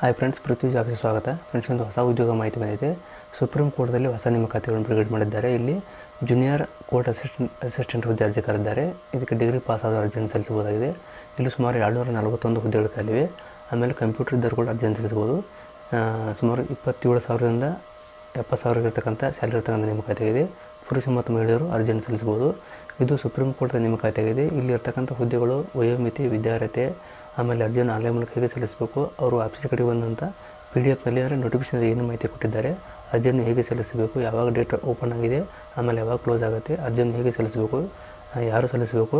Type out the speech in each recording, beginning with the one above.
Hi friends ಪೃಥ್ವಿ ಜಾಬ್ಗೆ ಸ್ವಾಗತ friends ಒಂದು ಹೊಸ ಉದ್ಯೋಗ ಮಾಹಿತಿ ಬಂದಿದೆ. ಸುಪ್ರೀಂ ಕೋರ್ಟ್ದಲ್ಲಿ ಹೊಸ ನೇಮಕಾತಿಗಳನ್ನು ಬಿಡುಗಡೆ ಮಾಡಿದ್ದಾರೆ. ಇಲ್ಲಿ ಜೂನಿಯರ್ ಕೋರ್ಟ್ ಅಸಿಸ್ಟೆಂಟ್ ಅಸಿಸ್ಟೆಂಟ್ ಹುದ್ದೆ ಅರ್ಜಿ ಕರೆದಿದ್ದಾರೆ ಇದಕ್ಕೆ ಡಿಗ್ರಿ ಪಾಸ್ ಆದ ಅರ್ಜಿಯನ್ನು ಸಲ್ಲಿಸಬಹುದಾಗಿದೆ. ಇಲ್ಲಿ ಸುಮಾರು ಎರಡುನೂರ ನಲವತ್ತೊಂದು ಹುದ್ದೆಗಳು ಖಾಲಿವೆ. ಆಮೇಲೆ ಕಂಪ್ಯೂಟರ್ ಇದ್ದರು ಕೂಡ ಅರ್ಜಿಯನ್ನು ಸಲ್ಲಿಸಬಹುದು ಸುಮಾರು ಇಪ್ಪತ್ತೇಳು ಸಾವಿರದಿಂದ ಎಪ್ಪತ್ತು ಸಾವಿರ ಇರತಕ್ಕಂಥ ಸ್ಯಾಲ್ರಿ ಇರತಕ್ಕಂಥ ನೇಮಕಾತಿಯಾಗಿದೆ. ಪುರುಷ ಮತ್ತು ಮಹಿಳೆಯರು ಅರ್ಜಿಯನ್ನು ಸಲ್ಲಿಸಬಹುದು. ಇದು ಸುಪ್ರೀಂ ಕೋರ್ಟ್ ನೇಮಕಾತಿಯಾಗಿದೆ. ಇಲ್ಲಿ ಇರ್ತಕ್ಕಂಥ ಹುದ್ದೆಗಳು ವಯೋಮಿತಿ, ವಿದ್ಯಾರ್ಹತೆ ಆಮೇಲೆ ಅರ್ಜಿಯನ್ನು ಆನ್ಲೈನ್ ಮೂಲಕ ಹೇಗೆ ಸಲ್ಲಿಸಬೇಕು, ಅವರು ಆಫೀಸ್ ಕಡೆ ಬಂದಂಥ ಪಿ ಡಿ ಎಫ್ನಲ್ಲಿ ಅಂದರೆ ನೋಟಿಫಿಕೇಶನ್ ಏನು ಮಾಹಿತಿ ಕೊಟ್ಟಿದ್ದಾರೆ ಅರ್ಜಿಯನ್ನು ಹೇಗೆ ಸಲ್ಲಿಸಬೇಕು, ಯಾವಾಗ ಡೇಟ್ ಓಪನ್ ಆಗಿದೆ, ಆಮೇಲೆ ಯಾವಾಗ ಕ್ಲೋಸ್ ಆಗುತ್ತೆ ಅರ್ಜಿಯನ್ನು ಹೇಗೆ ಸಲ್ಲಿಸಬೇಕು ಯಾರು ಸಲ್ಲಿಸಬೇಕು,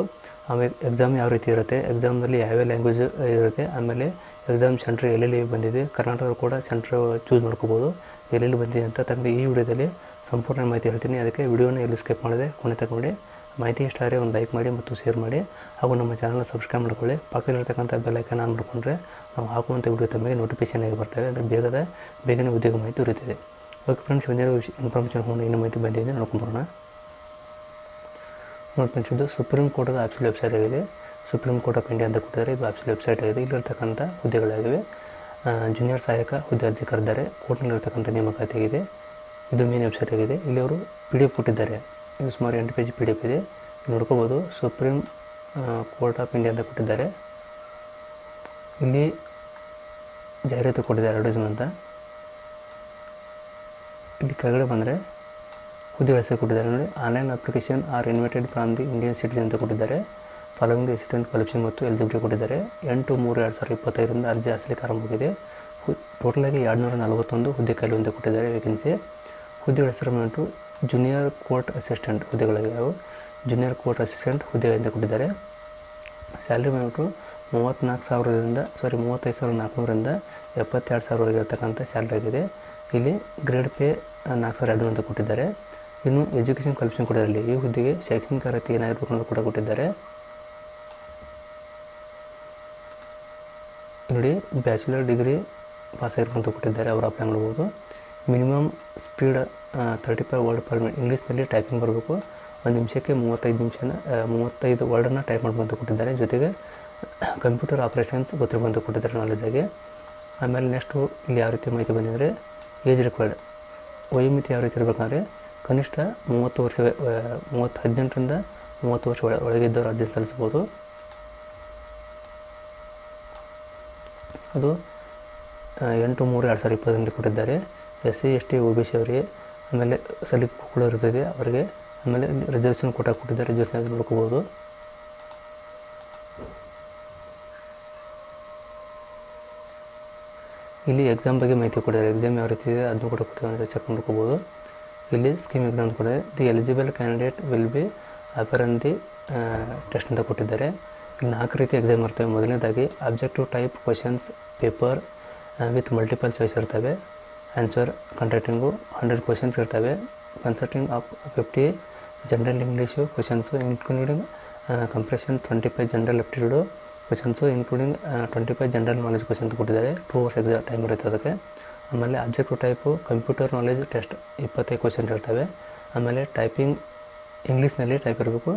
ಆಮೇಲೆ ಎಕ್ಸಾಮ್ ಯಾವ ರೀತಿ ಇರುತ್ತೆ ಎಕ್ಸಾಮ್ನಲ್ಲಿ ಯಾವ್ಯಾವ ಲ್ಯಾಂಗ್ವೇಜ್ ಇರುತ್ತೆ, ಆಮೇಲೆ ಎಕ್ಸಾಮ್ ಸೆಂಟ್ರ್ ಎಲ್ಲೆಲ್ಲಿ ಬಂದಿದೆ ಕರ್ನಾಟಕ ಕೂಡ ಸೆಂಟ್ರ್ ಚೂಸ್ ಮಾಡ್ಕೋಬೋದು, ಎಲ್ಲೆಲ್ಲಿ ಬಂದಿದೆ ಅಂತ ತಮಗೆ ಈ ವಿಡಿಯೋದಲ್ಲಿ ಸಂಪೂರ್ಣ ಮಾಹಿತಿ ಹೇಳ್ತೀನಿ. ಅದಕ್ಕೆ ವಿಡಿಯೋನ ಎಲ್ಲಿ ಸ್ಕಿಪ್ ಮಾಡಿದೆ, ಕೊನೆ ತಗೊಂಡು. ಮಾಹಿತಿ ಇಷ್ಟ ಆದರೆ ಒಂದು ಲೈಕ್ ಮಾಡಿ ಮತ್ತು ಶೇರ್ ಮಾಡಿ ಹಾಗೂ ನಮ್ಮ ಚಾನಲ್ನ ಸಬ್ಸ್ಕ್ರೈಬ್ ಮಾಡ್ಕೊಳ್ಳಿ. ಪಕ್ಕದಲ್ಲಿರ್ತಕ್ಕಂಥ ಬೆಲ್ಲೈಕನ್ ಆನ್ ಮಾಡಿಕೊಂಡ್ರೆ ನಾವು ಹಾಕುವಂಥ ವಿಡಿಯೋ ತಮಗೆ ನೋಟಿಫಿಕೇಶನ್ ಆಗಿ ಬರ್ತವೆ. ಅಂದರೆ ಬೇಗದ ಬೇಗನೆ ಉದ್ಯೋಗ ಮಾಹಿತಿ ಇರುತ್ತದೆ ಓಕೆ ಫ್ರೆಂಡ್ಸ್ ಒಂದೇನೋ ವಿಷಯ ಇನ್ಫಾರ್ಮೇಷನ್ ಹೋಗೋಣ ಇನ್ನೂ ಮಾಹಿತಿ ಬಂದಿದೆ ನೋಡ್ಕೊಂಬರೋಣ ನೋಡಿ ಫ್ರೆಂಡ್ಸ್ ಇದು ಸುಪ್ರೀಂ ಕೋರ್ಟದ ಆಫೀಷಿಯಲ್ ವೆಬ್ಸೈಟ್ ಆಗಿದೆ. ಸುಪ್ರೀಂ ಕೋರ್ಟ್ ಆಫ್ ಇಂಡಿಯಾ ಅಂತ ಕೂತಿದ್ದಾರೆ ಇದು ಆಫೀಷಿಯಲ್ ವೆಬ್ಸೈಟ್ ಆಗಿದೆ. ಇಲ್ಲಿರ್ತಕ್ಕಂಥ ಹುದ್ದೆಗಳಾಗಿವೆ. ಜೂನಿಯರ್ ಸಹಾಯಕ ಹುದ್ದೆ ಅರ್ಜಿ ಕರೆದಿದ್ದಾರೆ. ಕೋರ್ಟ್ನಲ್ಲಿರ್ತಕ್ಕಂಥ ನೇಮಕಾತಿ ಆಗಿದೆ ಇದು ಮೇನ್ ವೆಬ್ಸೈಟ್ ಆಗಿದೆ. ಇಲ್ಲಿ ಅವರು ಪಿ ಡಿ ಎಫ್ ಕೊಟ್ಟಿದ್ದಾರೆ. ಇದು ಸುಮಾರು ಎಂಟು ಪೇಜ್ ಪಿ ಡಿ ಎಫ್ ಇದೆ. ನೋಡ್ಕೋಬೋದು. ಸುಪ್ರೀಂ ಕೋರ್ಟ್ ಆಫ್ ಇಂಡಿಯಾ ಅಂತ ಕೊಟ್ಟಿದ್ದಾರೆ. ಇಲ್ಲಿ ಜಾಹೀರಾತು ಕೊಟ್ಟಿದ್ದಾರೆ ಅಡ್ವರ್ಟೈಸ್ಮೆಂಟ್ ಅಂತ. ಇಲ್ಲಿ ಕೆಳಗಡೆ ಬಂದರೆ ಹುದ್ದೆ ವ್ಯವಸ್ಥೆ ಕೊಟ್ಟಿದ್ದಾರೆ. ನೋಡಿ online application are invited from the Indian citizen ಅಂತ ಕೊಟ್ಟಿದ್ದಾರೆ. ಫಾಲೋವಿಂಗ್ ದಿ ಅಸಿಸ್ಟೆಂಟ್ ಕಲೆಕ್ಷನ್ ಮತ್ತು ಎಲಿಜಿಬಿಲಿಟಿ ಕೊಟ್ಟಿದ್ದಾರೆ. ಎಂಟು ಮೂರು ಎರಡು ಸಾವಿರದ ಇಪ್ಪತ್ತೈದರಿಂದ ಅರ್ಜಿ ಹಾಸಲಿಕ್ಕೆ ಆರಂಭವಾಗಿದೆ ಟೋಟಲಾಗಿ ಎರಡು ನೂರ ನಲವತ್ತೊಂದು ಹುದ್ದೆ ಖಾಲಿ ಅಂತ ಕೊಟ್ಟಿದ್ದಾರೆ ವೇಕೆನ್ಸಿ ಹುದ್ದೆಗಳ ಹೆಸರು ಬಂದ್ಬಿಟ್ಟು ಜೂನಿಯರ್ ಕೋರ್ಟ್ ಅಸಿಸ್ಟೆಂಟ್ ಹುದ್ದೆಗಳಿವೆ ಜೂನಿಯರ್ ಕೋರ್ಟ್ ಅಸಿಸ್ಟೆಂಟ್ ಹುದ್ದೆಗಳಿಂದ ಕೊಟ್ಟಿದ್ದಾರೆ. ಸ್ಯಾಲ್ರಿ ಬಂದ್ಬಿಟ್ಟು ಮೂವತ್ತ್ನಾಲ್ಕು ಸಾವಿರದಿಂದ ಸಾರಿ ಮೂವತ್ತೈದು ಸಾವಿರದ ನಾಲ್ಕುನೂರಿಂದ ಎಪ್ಪತ್ತೆರಡು ಸಾವಿರವರೆಗೆ ಇರ್ತಕ್ಕಂಥ ಸ್ಯಾಲ್ರಿ ಆಗಿದೆ. ಇಲ್ಲಿ ಗ್ರೇಡ್ ಪೇ ನಾಲ್ಕು ಸಾವಿರ ಎರಡು ಅಂತ ಕೊಟ್ಟಿದ್ದಾರೆ. ಇನ್ನು ಎಜುಕೇಷನ್ ಕ್ವಾಲಿಫಿಕೇಷನ್ ಕೂಡ ಇರಲಿ ಈ ಹುದ್ದೆಗೆ ಶೈಕ್ಷಣಿಕ ಅರ್ಹತೆ ಏನಾಗಿರ್ಬೇಕು ಅನ್ನೋದು ಕೂಡ ಕೊಟ್ಟಿದ್ದಾರೆ. ನೋಡಿ ಬ್ಯಾಚುಲರ್ ಡಿಗ್ರಿ ಪಾಸ್ ಆಗಿರ್ಬೋದು ಕೊಟ್ಟಿದ್ದಾರೆ, ಅವರು ಅಪ್ಲೈ ಮಾಡ್ಬೋದು. Minimum speed thirty five word per minute ಇಂಗ್ಲೀಷ್ನಲ್ಲಿ ಟೈಪಿಂಗ್ ಬರಬೇಕು. ಒಂದು ನಿಮಿಷಕ್ಕೆ ಮೂವತ್ತೈದು ನಿಮಿಷನ ಮೂವತ್ತೈದು ವರ್ಡನ್ನು ಟೈಪ್ ಮಾಡ್ಬೇಕಂತ ಕೊಟ್ಟಿದ್ದಾರೆ. ಜೊತೆಗೆ ಕಂಪ್ಯೂಟರ್ ಆಪ್ರೇಷನ್ಸ್ ಬಂದು ಕೊಟ್ಟಿದ್ದಾರೆ ನಾಲೆಜಾಗಿ ಆಮೇಲೆ ನೆಕ್ಸ್ಟು ಇಲ್ಲಿ ಯಾವ ರೀತಿ ಮಾಹಿತಿ ಬಂದಿದೆ ಏಜ್ ರಿಕ್ವೈರ್ಡ್ ವಯೋಮಿತಿ ಯಾವ ರೀತಿ ಇರಬೇಕಂದ್ರೆ ಕನಿಷ್ಠ ಮೂವತ್ತು ವರ್ಷ ಮೂವತ್ತು ಹದಿನೆಂಟರಿಂದ ಮೂವತ್ತು ವರ್ಷ ಒಳ ಒಳಗಿದ್ದವರು ಅರ್ಜಿ ಸಲ್ಲಿಸ್ಬೋದು ಅದು ಎಂಟು ಮೂರು ಎರಡು ಸಾವಿರದ ಇಪ್ಪತ್ತರಿಂದ ಕೊಟ್ಟಿದ್ದಾರೆ. S C, S T O B C ಅವರಿಗೆ ಆಮೇಲೆ ಸಲೀಕ್ ಕೂಡ ಇರ್ತದೆ. ಅವರಿಗೆ ಆಮೇಲೆ ರಿಸರ್ವೇಷನ್ ಕೊಟ್ಟ ಕೊಟ್ಟಿದ್ದಾರೆ. ರಿಸರ್ವೇಷನ್ ನೋಡ್ಕೋಬೋದು. ಇಲ್ಲಿ ಎಕ್ಸಾಮ್ ಬಗ್ಗೆ ಮಾಹಿತಿ ಕೊಟ್ಟಿದ್ದಾರೆ. ಎಕ್ಸಾಮ್ ಯಾವ ರೀತಿ ಇದೆ ಅದನ್ನು ಕೂಡ ಕೊಟ್ಟಿದ್ದಾರೆ ಚೆಕ್ ಮಾಡ್ಕೋಬೋದು. ಇಲ್ಲಿ ಸ್ಕೀಮ್ ಎಕ್ಸಾಮ್ ಕೂಡ the eligible candidate will be the test ಅಂತ ಕೊಟ್ಟಿದ್ದಾರೆ. ಇಲ್ಲಿ ನಾಲ್ಕು ರೀತಿ ಎಕ್ಸಾಮ್ ಇರ್ತವೆ ಮೊದಲನೇದಾಗಿ objective type questions paper with multiple choice ಇರ್ತವೆ. ಆನ್ಸರ್ ಕಂಟ್ರಾಕ್ಟಿಂಗು ಹಂಡ್ರೆಡ್ ಕ್ವಶನ್ಸ್ ಇರ್ತವೆ. Consulting of fifty general English questions including compression twenty five general aptitude questions including twenty five general knowledge question ಕೊಟ್ಟಿದ್ದಾರೆ. Two hours exam time ಇರುತ್ತೆ ಅದಕ್ಕೆ. ಆಮೇಲೆ objective type computer knowledge test ಇಪ್ಪತ್ತೈದು question ಇರ್ತವೆ. ಆಮೇಲೆ typing ಇಂಗ್ಲೀಷ್ನಲ್ಲಿ type ಇರಬೇಕು.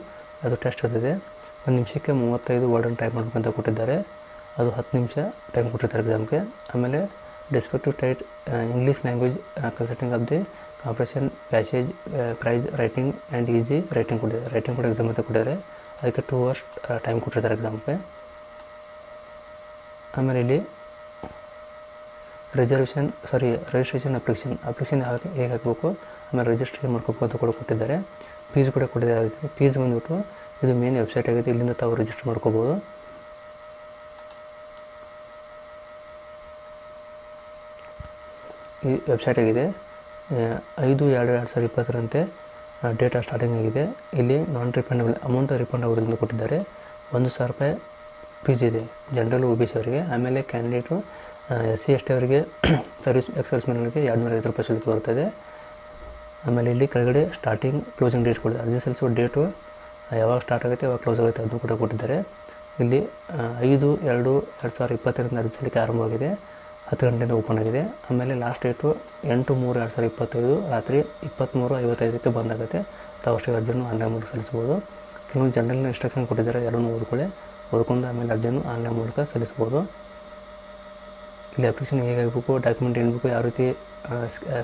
ಅದು ಟೆಸ್ಟ್ ಇರ್ತದೆ. ಒಂದು ನಿಮಿಷಕ್ಕೆ ಮೂವತ್ತೈದು ವರ್ಡನ್ನು ಟೈಪ್ ಮಾಡಬೇಕಂತ ಕೊಟ್ಟಿದ್ದಾರೆ. ಅದು ಹತ್ತು ನಿಮಿಷ ಟೈಮ್ ಕೊಟ್ಟಿರ್ತಾರೆ ಎಕ್ಸಾಮ್ಗೆ ಆಮೇಲೆ descriptive type English language consulting of the compression passage precis writing and essay writing ಕೊಟ್ಟಿದ್ದಾರೆ ರೈಟಿಂಗ್ ಕೂಡ ಎಕ್ಸಾಮ್ ಅಂತ ಕೊಟ್ಟಿದ್ದಾರೆ ಅದಕ್ಕೆ ಟೂ ಅವರ್ಸ್ ಟೈಮ್ ಕೊಟ್ಟಿರ್ತಾರೆ ಎಕ್ಸಾಮ್ಗೆ ಆಮೇಲೆ ಇಲ್ಲಿ reservation sorry registration application application ಹಾಕಿ ಹೇಗೆ ಹಾಕಬೇಕು? ಆಮೇಲೆ ರಿಜಿಸ್ಟ್ರೇಷನ್ ಮಾಡ್ಕೋಬೇಕು ಅಂತ ಕೂಡ ಕೊಟ್ಟಿದ್ದಾರೆ. ಫೀಸ್ ಕೂಡ ಕೊಟ್ಟಿದ್ದಾರೆ. ಫೀಸ್ ಬಂದ್ಬಿಟ್ಟು ಇದು ಮೇನ್ ವೆಬ್ಸೈಟ್ ಆಗಿದೆ. ಇಲ್ಲಿಂದ ತಾವು ರಿಜಿಸ್ಟರ್ ಮಾಡ್ಕೋಬೋದು. ಈ ವೆಬ್ಸೈಟ್ ಆಗಿದೆ. ಐದು, ಎರಡು ಎರಡು ಸಾವಿರದ ಇಪ್ಪತ್ತರಂತೆ ಡೇಟಾ ಸ್ಟಾರ್ಟಿಂಗ್ ಆಗಿದೆ. ಇಲ್ಲಿ ನಾನ್ ರಿಫಂಡಬಲ್ ಅಮೌಂಟ್ ರಿಫಂಡ್ ಆಗೋದ್ರಿಂದ ಕೊಟ್ಟಿದ್ದಾರೆ. ಒಂದು ಸಾವಿರ ರೂಪಾಯಿ ಫೀಸ್ ಇದೆ ಜನರಲ್ ಒ ಬಿ ಸಿ ಅವರಿಗೆ. ಆಮೇಲೆ candidate S C S T ಅವರಿಗೆ ಸರ್ವಿಸ್ ಎಕ್ಸ್ ಮೆನ್ಗಳಿಗೆ ಎರಡು ನೂರ ಐವತ್ತು ರೂಪಾಯಿ ಶುಲ್ಕ ಬರ್ತದೆ ಆಮೇಲೆ ಇಲ್ಲಿ ಕೆಳಗಡೆ ಸ್ಟಾರ್ಟಿಂಗ್ ಕ್ಲೋಸಿಂಗ್ ಡೇಟ್ ಕೊಡ್ತಾರೆ. ಅರ್ಜಿ ಸಲ್ಲಿಸುವ ಡೇಟು ಯಾವಾಗ ಸ್ಟಾರ್ಟ್ ಆಗುತ್ತೆ, ಯಾವಾಗ ಕ್ಲೋಸ್ ಆಗುತ್ತೆ ಅದನ್ನು ಕೂಡ ಕೊಟ್ಟಿದ್ದಾರೆ. ಇಲ್ಲಿ ಐದು, ಎರಡು ಎರಡು ಸಾವಿರದ ಇಪ್ಪತ್ತರಿಂದ ಅರ್ಜಿ ಸಲ್ಲಿಕೆ ಆರಂಭವಾಗಿದೆ. ಹತ್ತು ಗಂಟೆಯಿಂದ ಓಪನ್ ಆಗಿದೆ. ಆಮೇಲೆ ಲಾಸ್ಟ್ ಡೇಟು ಎಂಟು ಮೂರು ಎರಡು ಸಾವಿರದ ಇಪ್ಪತ್ತೈದು, ರಾತ್ರಿ ಇಪ್ಪತ್ತ್ಮೂರು ಐವತ್ತೈದಕ್ಕೆ ಬಂದಾಗುತ್ತೆ ತಾವು ಅಷ್ಟೇ ಅರ್ಜಿಯನ್ನು ಆನ್ಲೈನ್ ಮೂಲಕ ಸಲ್ಲಿಸ್ಬೋದು ಕೆಲವೊಂದು ಜನರಲ್ ಇನ್ಸ್ಟ್ರಕ್ಷನ್ ಕೊಟ್ಟಿದ್ದಾರೆ, ಎರಡನ್ನೂ ಓದ್ಕೊಳ್ಳಿ. ಓದ್ಕೊಂಡು ಆಮೇಲೆ ಅರ್ಜಿಯನ್ನು ಆನ್ಲೈನ್ ಮೂಲಕ ಸಲ್ಲಿಸ್ಬೋದು ಇಲ್ಲಿ ಅಪ್ಲಿಕೇಶನ್ ಹೇಗಾಗಬೇಕು ಡಾಕ್ಯುಮೆಂಟ್ ಏನು ಬೇಕು, ಯಾವ ರೀತಿ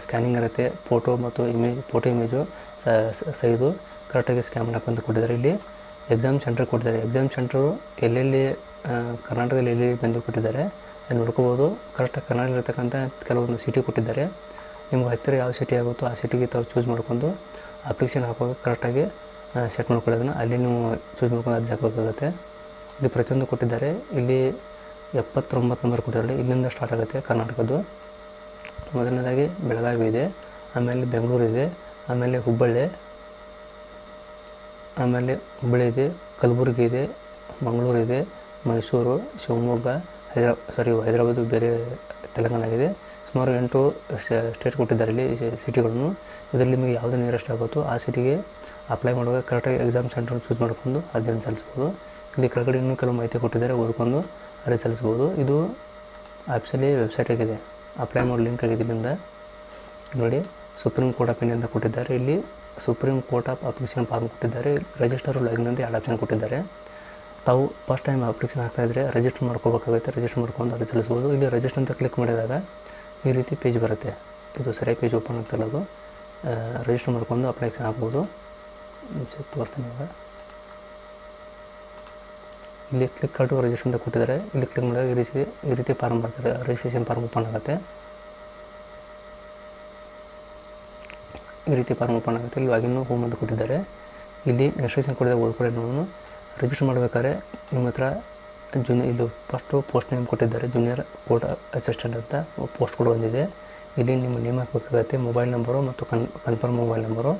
ಸ್ಕ್ಯಾನಿಂಗ್ ಇರುತ್ತೆ ಫೋಟೋ ಮತ್ತು ಇಮೇಜ್ ಫೋಟೋ ಇಮೇಜು ಸೈಜು ಕರೆಕ್ಟಾಗಿ ಸ್ಕ್ಯಾನ್ ಮಾಡಕ್ಕಂತ ಕೊಟ್ಟಿದ್ದಾರೆ. ಇಲ್ಲಿ ಎಕ್ಸಾಮ್ ಸೆಂಟರ್ ಕೊಟ್ಟಿದ್ದಾರೆ. ಎಕ್ಸಾಮ್ ಸೆಂಟ್ರು ಎಲ್ಲೆಲ್ಲಿ ಕರ್ನಾಟಕದಲ್ಲಿ ಎಲ್ಲೆಲ್ಲಿ ಬಂದು ಕೊಟ್ಟಿದ್ದಾರೆ? ನೋಡ್ಕೋಬೋದು ಕರೆಕ್ಟಾಗಿ ಕರ್ನಾಟಕದಲ್ಲಿರ್ತಕ್ಕಂಥ ಕೆಲವೊಂದು ಸಿಟಿ ಕೊಟ್ಟಿದ್ದಾರೆ. ನಿಮ್ಗೆ ಹತ್ತಿರ ಯಾವ ಸಿಟಿ ಆಗುತ್ತೋ ಆ ಸಿಟಿಗೆ ತಾವು ಚೂಸ್ ಮಾಡ್ಕೊಂಡು ಅಪ್ಲಿಕೇಶನ್ ಹಾಕುವಾಗ ಕರೆಕ್ಟಾಗಿ ಸೆಟ್ ಮಾಡ್ಕೊಳ್ಳೋದನ್ನು ಅಲ್ಲಿ ನೀವು ಚೂಸ್ ಮಾಡ್ಕೊಂಡು ಅರ್ಜಿ ಹಾಕಬೇಕಾಗುತ್ತೆ. ಇದು ಪ್ರತಿಯೊಂದು ಕೊಟ್ಟಿದ್ದಾರೆ. ಇಲ್ಲಿ ಎಪ್ಪತ್ತೊಂಬತ್ತು ನಂಬರ್ ಕೊಟ್ಟಿದ್ದಾರೆ. ಇಲ್ಲಿಂದ ಸ್ಟಾರ್ಟ್ ಆಗುತ್ತೆ ಕರ್ನಾಟಕದ್ದು. ಮೊದಲನೇದಾಗಿ ಬೆಳಗಾವಿ ಇದೆ. ಆಮೇಲೆ ಬೆಂಗಳೂರು ಇದೆ. ಆಮೇಲೆ ಹುಬ್ಬಳ್ಳಿ. ಆಮೇಲೆ ಹುಬ್ಬಳ್ಳಿ ಇದೆ. ಕಲಬುರಗಿ ಇದೆ. ಮಂಗಳೂರು ಇದೆ. ಮೈಸೂರು, ಶಿವಮೊಗ್ಗ ಹೈದರಾ ಸಾರಿ ಹೈದರಾಬಾದ್ ಬೇರೆ ತೆಲಂಗಾಣ ಆಗಿದೆ ಸುಮಾರು ಎಂಟು ಸ್ಟೇಟ್ ಕೊಟ್ಟಿದ್ದಾರೆ ಇಲ್ಲಿ ಸಿಟಿಗಳನ್ನು. ಇದರಲ್ಲಿ ನಿಮಗೆ ಯಾವುದೇ ನಿಯರೆಸ್ಟ್ ಆಗುತ್ತೋ ಆ ಸಿಟಿಗೆ ಅಪ್ಲೈ ಮಾಡುವಾಗ ಕರೆಕ್ಟಾಗಿ ಎಕ್ಸಾಮ್ ಸೆಂಟರ್ ಚೂಸ್ ಮಾಡಿಕೊಂಡು ಅದನ್ನು ಸಲ್ಲಿಸ್ಬೋದು. ಇಲ್ಲಿ ಕೆಳಗಡೆ ಇನ್ನೂ ಕೆಲವು ಮಾಹಿತಿ ಕೊಟ್ಟಿದ್ದಾರೆ ಓದ್ಕೊಂಡು ಅಲ್ಲಿ ಸಲ್ಲಿಸ್ಬೋದು. ಇದು ಆ್ಯಪ್ಸಲ್ಲಿ ವೆಬ್ಸೈಟ್ ಆಗಿದೆ. ಅಪ್ಲೈ ಮಾಡೋ ಲಿಂಕ್ ಆಗಿದೆ ಇಲ್ಲಿಂದ. ನೋಡಿ ಸುಪ್ರೀಂ ಕೋರ್ಟ್ ಆಫ್ ಅಂತ ಕೊಟ್ಟಿದ್ದಾರೆ. ಇಲ್ಲಿ Supreme Court of application form ಕೊಟ್ಟಿದ್ದಾರೆ. ರಿಜಿಸ್ಟರ್ ಲಾಗಿನ್ ಅಂತ ಎರಡು ಆಪ್ಷನ್ ಕೊಟ್ಟಿದ್ದಾರೆ. ತಾವು ಫಸ್ಟ್ ಟೈಮ್ ಅಪ್ಲಿಕೇಶನ್ ಹಾಕ್ತಾ ಇದ್ದರೆ ರಿಜಿಸ್ಟರ್ ಮಾಡ್ಕೋಬೇಕಾಗುತ್ತೆ ರಿಜಿಸ್ಟರ್ ಮಾಡ್ಕೊಂಡು ಅರ್ಜಿ ಸಲ್ಲಿಸ್ಬೋದು ಇಲ್ಲಿ ರಿಜಿಸ್ಟರ್ ಅಂತ ಕ್ಲಿಕ್ ಮಾಡಿದಾಗ ಈ ರೀತಿ ಪೇಜ್ ಬರುತ್ತೆ. ಇದು ಸರಿಯಾಗಿ ಪೇಜ್ ಓಪನ್ ಆಗ್ತಿಲ್ಲ ಅದು. ರಿಜಿಸ್ಟರ್ ಮಾಡ್ಕೊಂಡು ಅಪ್ಲಿಕೇಶನ್ ಹಾಕ್ಬೋದು ತೋರಿಸ್ತೀನಿ ಇವಾಗ. ಇಲ್ಲಿ ಕ್ಲಿಕ್ ಕಾರ್ಟು ರಿಜಿಸ್ಟರ್ ಅಂತ ಕೊಟ್ಟಿದ್ದಾರೆ. ಇಲ್ಲಿ ಕ್ಲಿಕ್ ಮಾಡಿದಾಗ ಈ ರೀತಿ ಈ ರೀತಿ ಫಾರ್ಮ್ ಬರ್ತಾರೆ ರಿಜಿಸ್ಟ್ರೇಷನ್ ಫಾರ್ಮ್ ಓಪನ್ ಆಗುತ್ತೆ. ಈ ರೀತಿ ಫಾರ್ಮ್ ಓಪನ್ ಆಗುತ್ತೆ. ಇಲ್ಲಿ ಆಗಿನ್ನೂ ಹೋಮ್ ಅಂತ ಕೊಟ್ಟಿದ್ದಾರೆ. ಇಲ್ಲಿ ರಿಜಿಸ್ಟ್ರೇಷನ್ ಕೊಟ್ಟಿದ್ದಾರೆ ಓದ್ಕೊಳ್ಳಿ ನಾವು ರಿಜಿಸ್ಟರ್ ಮಾಡಬೇಕಾದ್ರೆ ನಿಮ್ಮ ಹತ್ರ ಜೂನಿ ಇದು ಫಸ್ಟು ಪೋಸ್ಟ್ ನೇಮ್ ಕೊಟ್ಟಿದ್ದಾರೆ ಜೂನಿಯರ್ ಕೋರ್ಟ್ ಅಸಿಸ್ಟೆಂಟ್ ಅಂತ ಪೋಸ್ಟ್ ಕೂಡ ಬಂದಿದೆ. ಇಲ್ಲಿ ನಿಮ್ಮ ನೇಮ್ ಹಾಕಬೇಕಾಗತ್ತೆ ಮೊಬೈಲ್ ನಂಬರು ಮತ್ತು ಕನ್ confirm mobile number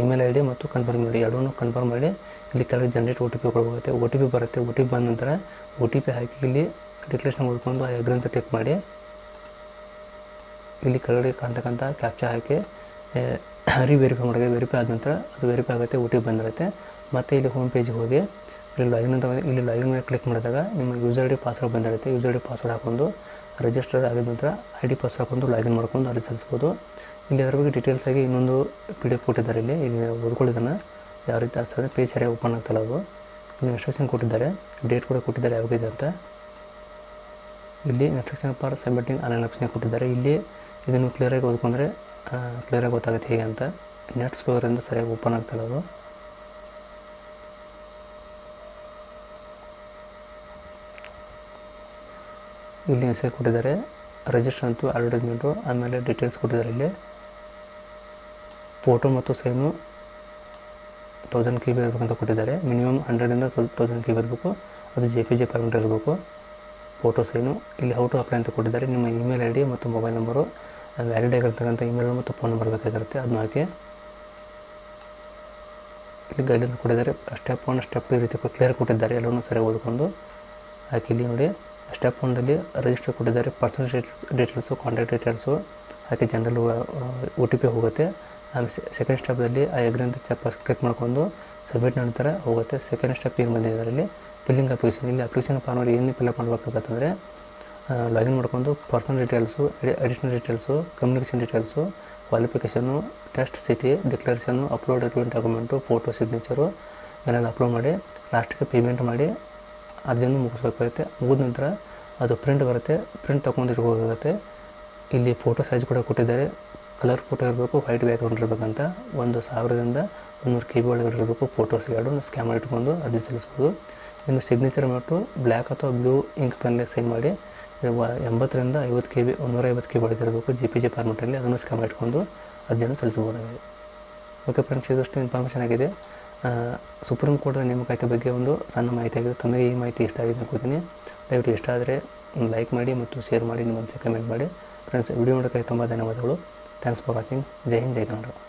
email I D ಮತ್ತು ಕನ್ಫರ್ಮ್ ಮಾಡಿ ಎರಡೂ ಕನ್ಫರ್ಮ್ ಮಾಡಿ ಇಲ್ಲಿ ಕೆಳಗೆ ಜನ್ರೇಟ್ ಒ ಟಿ ಪಿ ಕೊಡಬೇಕಾಗುತ್ತೆ. ಒ ಟಿ ಪಿ ಬರುತ್ತೆ ಒ ಟಿ ಪಿ ಬಂದ ನಂತರ ಒ ಟಿ ಪಿ ಹಾಕಿ ಇಲ್ಲಿ ಡಿಕ್ಲೇಷನ್ ಓದ್ಕೊಂಡು ಆ ಎಗ್ರಿ ಅಂತ ಟಿಕ್ ಮಾಡಿ. ಇಲ್ಲಿ ಕೆಳಗಡೆ ಕಾಣ್ತಕ್ಕಂಥ ಕ್ಯಾಪ್ಚಾ ಹಾಕಿ ರೀ ವೆರಿಫೈ ಮಾಡೋಕ್ಕೆ ವೆರಿಫೈ ಆದ ನಂತರ ಅದು ವೆರಿಫೈ ಆಗುತ್ತೆ ಒ ಟಿ ಪಿ ಬಂದಿರುತ್ತೆ. ಮತ್ತು ಇಲ್ಲಿ ಹೋಮ್ ಪೇಜಿಗೆ ಹೋಗಿ, ಇಲ್ಲಿ ಲಾಗಿನ್ ಅಂತ ಇಲ್ಲಿ ಲಾಗಿನ್ ಮೇಲೆ ಕ್ಲಿಕ್ ಮಾಡಿದಾಗ ನಿಮ್ಮ ಯೂಸರ್ ಐ ಡಿ ಪಾಸ್ವರ್ಡ್ ಬಂದಿರುತ್ತೆ. ಯೂಸರ್ ಐ ಡಿ ಪಾಸ್ವರ್ಡ್ ಹಾಕೊಂಡು ರಿಜಿಸ್ಟರ್ ಆಗಿದ ನಂತರ ಐ ಡಿ ಪಾಸ್ವರ್ಡ್ ಹಾಕೊಂಡು ಲಾಗಿನ್ ಮಾಡ್ಕೊಂಡು ಅರ್ಜಿ ಸಲ್ಲಿಸ್ಬೋದು. ಇಲ್ಲಿ ಅದ್ರ ಬಗ್ಗೆ ಡೀಟೇಲ್ಸ್ ಆಗಿ ಇನ್ನೊಂದು ಪಿ ಎಫ್ ಕೊಟ್ಟಿದ್ದಾರೆ ಇಲ್ಲಿ. ಇಲ್ಲಿ ಓದ್ಕೊಳ್ಳೋದನ್ನು ಯಾವ ರೀತಿ ಆಗ್ತದೆ ಪೇಜ್ ಸರಿಯಾಗಿ ಓಪನ್ ಆಗ್ತಲ್ಲ ಅದು. ಇಲ್ಲಿ ಇನ್ಸ್ಟ್ರಕ್ಷನ್ ಕೊಟ್ಟಿದ್ದಾರೆ ಡೇಟ್ ಕೂಡ ಕೊಟ್ಟಿದ್ದಾರೆ ಯಾವಾಗಿದೆ ಅಂತ. ಇಲ್ಲಿ instruction for submitting online option ಕೊಟ್ಟಿದ್ದಾರೆ. ಇಲ್ಲಿ ಇದನ್ನು ಕ್ಲಿಯರಾಗಿ ಓದ್ಕೊಂಡ್ರೆ ಕ್ಲಿಯರಾಗಿ ಗೊತ್ತಾಗುತ್ತೆ ಹೇಗೆ ಅಂತ. ನೆಟ್ ಸ್ಲೋರಿಂದ ಸರಿಯಾಗಿ ಓಪನ್ ಆಗ್ತಲ್ಲ ಅದು. ಇಲ್ಲಿ ಹೆಸರು ಕೊಟ್ಟಿದ್ದಾರೆ. ರಿಜಿಸ್ಟರ್ ಅಂತೂ ಅಡ್ವರ್ಟೈಸ್ಮೆಂಟು ಆಮೇಲೆ ಡೀಟೇಲ್ಸ್ ಕೊಟ್ಟಿದ್ದಾರೆ ಇಲ್ಲಿ. ಫೋಟೋ ಮತ್ತು ಸೈನು ತೌಸಂಡ್ ಕೆ ಬಿ ಇರಬೇಕಂತ ಕೊಟ್ಟಿದ್ದಾರೆ. ಮಿನಿಮಮ್ ಹಂಡ್ರೆಡಿಂದ ತೌಸಂಡ್ ಕೆ ಬಿ ಇರಬೇಕು ಅದು ಜೆ ಪಿ ಜೆ ಪರ್ಮಿಟ್ ಇರಬೇಕು ಫೋಟೋ ಸೈನು ಇಲ್ಲಿ ಹೌ ಟು ಅಪ್ಲೈ ಅಂತ ಕೊಟ್ಟಿದ್ದಾರೆ. ನಿಮ್ಮ ಇಮೇಲ್ ಐ ಡಿ ಮತ್ತು ಮೊಬೈಲ್ ನಂಬರು ವ್ಯಾಲಿಡ್ ಆಗಿರ್ತಕ್ಕಂಥ ಇಮೇಲ್ ಮತ್ತು ಫೋನ್ ನಂಬರ್ ಬೇಕಾಗಿರುತ್ತೆ. ಅದನ್ನ ಹಾಕಿ. ಇಲ್ಲಿ ಗೈಡನ್ಸ್ ಕೊಟ್ಟಿದ್ದಾರೆ. ಸ್ಟೆಪ್ ಒನ್ ಸ್ಟೆಪ್ ಈ ರೀತಿ ಕ್ಲಿಯರ್ ಕೊಟ್ಟಿದ್ದಾರೆ. ಎಲ್ಲವನ್ನೂ ಸರಿಯಾಗಿ ಓದ್ಕೊಂಡು ಹಾಕಿ ಇಲ್ಲಿ ನೋಡಿ. ಸ್ಟೆಪ್ ಒಂದಲ್ಲಿ ರಿಜಿಸ್ಟರ್ ಕೊಟ್ಟಿದ್ದಾರೆ ಪರ್ಸನಲ್ ಡೀಟೇಲ್ಸು ಕಾಂಟ್ಯಾಕ್ಟ್ ಡೀಟೇಲ್ಸು ಹಾಗೆ ಜನರಲ್ ಒ ಟಿ ಪಿ ಹೋಗುತ್ತೆ. ಆಮೇಲೆ ಸೆಕೆಂಡ್ ಸ್ಟೆಪ್ದಲ್ಲಿ ಆ ಎಗ್ರಿ ಅಂತ ಚೆಪ್ ಕ್ಲಿಕ್ ಮಾಡ್ಕೊಂಡು ಸಬ್ಮಿಟ್ ನಂತರ ಹೋಗುತ್ತೆ. ಸೆಕೆಂಡ್ ಸ್ಟೆಪ್ ಏನು ಬಂದಿದೆ ಅದರಲ್ಲಿ ಫಿಲ್ಲಿಂಗ್ ಅಪ್ಲಿಕೇಶನ್ ಇಲ್ಲಿ ಅಪ್ಲಿಕೇಶನ್ ಫಾರ್ಮಲ್ಲಿ ಏನು ಫಿಲ್ಅಪ್ ಮಾಡಬೇಕಾಗತ್ತಂದರೆ ಲಾಗಿನ್ ಮಾಡ್ಕೊಂಡು personal details additional details communication details qualification test city declaration upload document photo signature ಏನಾದರೂ ಅಪ್ಲೋಡ್ ಮಾಡಿ ಲಾಸ್ಟಿಗೆ ಪೇಮೆಂಟ್ ಮಾಡಿ ಅರ್ಜಿಯನ್ನು ಮುಗಿಸ್ಬೇಕಾಗುತ್ತೆ. ಮುಗಿದ ನಂತರ ಅದು ಪ್ರಿಂಟ್ ಬರುತ್ತೆ. ಪ್ರಿಂಟ್ ತೊಗೊಂಡು ಇಟ್ಕೋಬೇಕಾಗುತ್ತೆ ಇಲ್ಲಿ ಫೋಟೋ ಸೈಜ್ ಕೂಡ ಕೊಟ್ಟಿದ್ದಾರೆ. ಕಲರ್ ಫೋಟೋ ಇರಬೇಕು ವೈಟ್ ಬ್ಯಾಕ್ಗ್ರೌಂಡ್ ಇರಬೇಕಂತ. ಒಂದು ಸಾವಿರದಿಂದ ಮುನ್ನೂರು ಕೆ ಬಿ ಒಳಗಡೆ ಇರಬೇಕು ಫೋಟೋಸ್ ಎರಡು ಸ್ಕ್ಯಾನ್ ಇಟ್ಕೊಂಡು ಅರ್ಜಿ ಸಲ್ಲಿಸ್ಬೋದು ಇನ್ನು ಸಿಗ್ನೇಚರ್ ಮಾಡಿಟ್ಟು ಬ್ಲ್ಯಾಕ್ ಅಥವಾ ಬ್ಲೂ ಇಂಕ್ ಪೆನ್ನಲ್ಲಿ ಸೈನ್ ಮಾಡಿ ಎಂಬತ್ತರಿಂದ ಐವತ್ತು ಕೆ ಬಿ ನೂರ ಐವತ್ತು ಕೆ ಬಿ ಒಳಗಿರಬೇಕು ಜಿ ಪಿ ಜಿ ಫಾರ್ಮೆಟಲ್ಲಿ ಅದನ್ನು ಸ್ಕ್ಯಾನ್ ಇಟ್ಕೊಂಡು ಅದನ್ನು ಸಲ್ಲಿಸ್ಬೋದಾಗಿದೆ ಓಕೆ ಫ್ರೆಂಡ್ಸ್ ಇದಷ್ಟು ಇನ್ಫಾರ್ಮೇಷನ್ ಆಗಿದೆ. ಸುಪ್ರೀಂ ಕೋರ್ಟ್ ನೇಮಕಾತಿ ಬಗ್ಗೆ ಒಂದು ಸಣ್ಣ ಮಾಹಿತಿ ಆಗಿದೆ ತಮಗೆ ಈ ಮಾಹಿತಿ ಇಷ್ಟ ಆಗಿದೆ ಅನ್ಕೋತೀನಿ. ದಯವಿಟ್ಟು ಇಷ್ಟ ಆದರೆ ಲೈಕ್ ಮಾಡಿ ಮತ್ತು ಶೇರ್ ಮಾಡಿ, ನಿಮ್ಮ ಕಮೆಂಟ್ ಮಾಡಿ. ಫ್ರೆಂಡ್ಸ್, ವಿಡಿಯೋ ನೋಡೋಕ್ಕೆ ತುಂಬ ಧನ್ಯವಾದಗಳು. Thanks for watching. Jai Hind, Jai Kannada.